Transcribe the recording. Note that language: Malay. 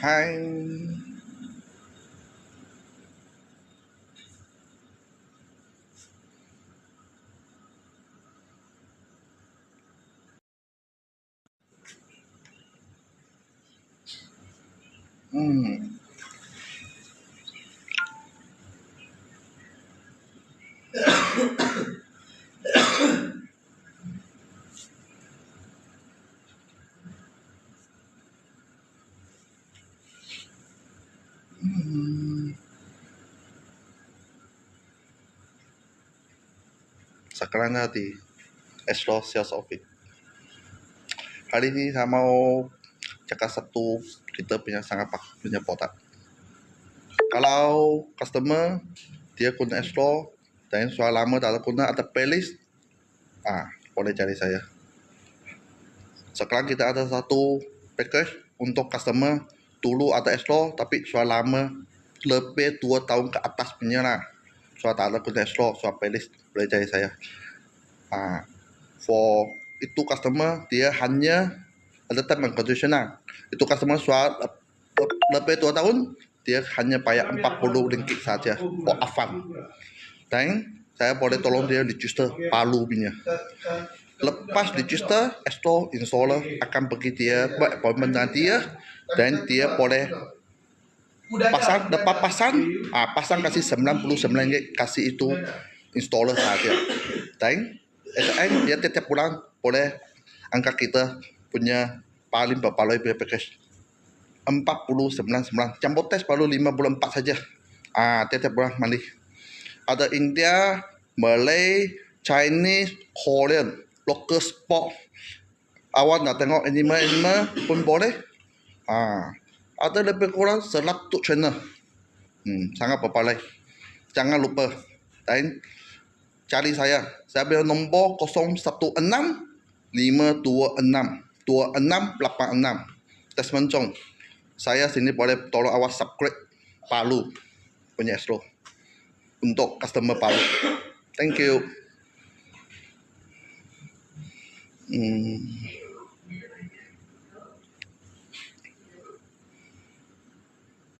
Hai. Hmm. Sekarang di Explore Sales Office. Hari ini saya mau cakap satu kita punya sangat punya produk. Kalau customer dia guna Explore dan sudah lama tak ada guna ada playlist, ah boleh cari saya. Sekarang kita ada satu package untuk customer dulu ada Explore tapi sudah lama lebih 2 tahun ke atas punya lah. Tak ada guna Explore, sudah playlist boleh cari saya. Ah, for itu customer dia hanya ada term and condition lah. Itu customer sudah lebih 2 tahun dia hanya bayar 40 ringgit saja for upfront. Dan saya boleh tolong dia register palu punya. Lepas register, Explore installer akan pergi dia buat appointment dengan dia dan dia boleh pasang dapat pasang? Ah pasang kasih 99 ringgit kasih itu installer saja. Dan SN dia tiap bulan boleh angkat kita punya paling berbaloi punya package? 4099 jumbo test baru 54 saja. Ah tiap-tiap bulan mandi. Ada India Malay Chinese Korean local sport. Awak nak tengok anime-anime pun boleh. Ah ada lebih kurang 100 channel hmm, sangat berbaloi jangan lupa dan cari saya saya beri nombor 016 526 2686 Desmond Chong saya sini boleh tolong awak subscribe Palu punya Astro untuk customer Palu. Thank you. Hmm.